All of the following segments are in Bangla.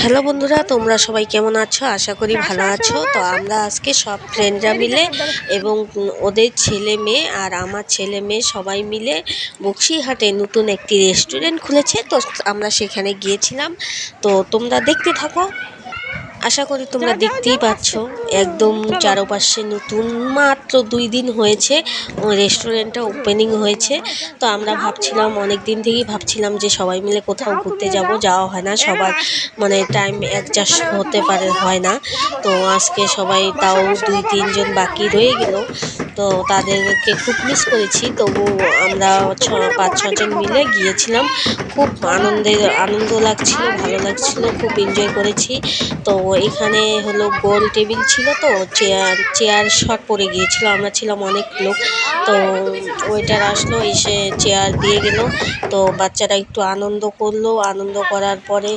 হ্যালো বন্ধুরা তোমরা সবাই কেমন আছো? আশা করি ভালো আছো তো আমরা আজকে সব ফ্রেন্ডরা মিলে এবং ওদের ছেলে মেয়ে আর আমার ছেলে মেয়ে সবাই মিলে বক্সিহাটে নতুন একটি রেস্টুরেন্ট খুলেছে। তো আমরা সেখানে গিয়েছিলাম। তো তোমরা দেখতে থাকো। আশা করি তোমরা দেখতেই পাচ্ছ একদম চারপাশে নতুন মাত্র দুই দিন হয়েছে রেস্টুরেন্টটা ওপেনিং হয়েছে। তো আমরা ভাবছিলাম অনেক দিন থেকেই ভাবছিলাম যে সবাই মিলে কোথাও ঘুরতে যাব যাওয়া হয় না সবার মানে টাইম অ্যাডজাস্ট হতে পারে হয় না। তো আজকে সবাই তাও দুই তিনজন বাকি রয়ে গেল। তো তাদেরকে খুব মিস করেছি। তবু আমরা ছ, পাঁচ, ছজন মিলে গিয়েছিলাম। খুব আনন্দের, আনন্দ লাগছিল, ভালো লাগছিল, খুব এনজয় করেছি। তো এখানে হলো গোল টেবিল ছিল তো চেয়ার চেয়ার শর্ট পড়ে গিয়েছিল, আমরা ছিলাম অনেক লোক। তো ওয়েটার আসলো, এসে চেয়ার দিয়ে গেল। তো বাচ্চারা একটু আনন্দ করল, আনন্দ করার পরে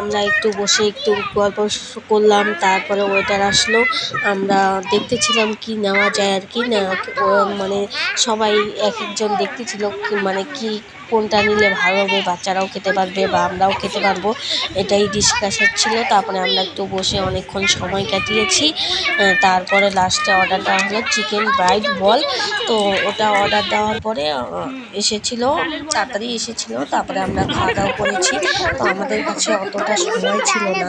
আমরা একটু বসে একটু গল্প করলাম, তারপরে ওয়েটার আসলো। আমরা দেখতেছিলাম কি নেওয়া যায় আর কি। না মানে সবাই এক একজন দেখতেছিল মানে কি কোনটা নিলে ভালো হবে, বাচ্চারাও খেতে পারবে বা আমরাও খেতে পারব, এটাই ডিসকাস হচ্ছিল তারপরে আমরা একটু বসে অনেকক্ষণ সময় কাটিয়েছি। তারপরে লাস্টে অর্ডার দেওয়া হলো চিকেন ব্রাইড বল তো ওটা অর্ডার দেওয়ার পরে এসেছিল, তাড়াতাড়ি এসেছিল, তারপরে আমরা খাওয়া দাওয়া করেছি। তো আমাদের কাছে অতটা সময় ছিল না।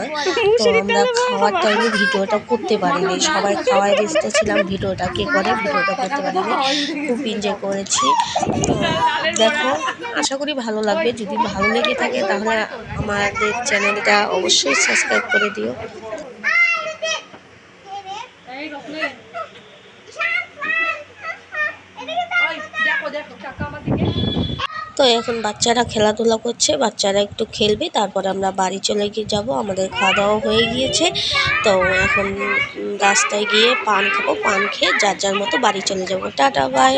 তো আমরা খাওয়ার টাইমে ভিডিওটা করতে পারিনি। সবাই খাওয়ায় ব্যস্ত ছিলাম ভিডিওটা কে করে, ভিডিওটা করতে পারিনি। খুব এনজয় করেছি। তো দেখো আশা করি ভালো লাগবে। যদি ভালো লেগে থাকে তাহলে আমাদের চ্যানেলটা অবশ্যই সাবস্ক্রাইব করে দিও। তো এখন বাচ্চারা খেলাধুলা করছে, বাচ্চারা একটু খেলবে, তারপর আমরা বাড়ি চলে গিয়ে যাব। আমাদের খাওয়া দাওয়া হয়ে গিয়েছে। তো এখন রাস্তায় গিয়ে পান খাব, পান খেয়ে যার যার মতো বাড়ি চলে যাব। Tata bye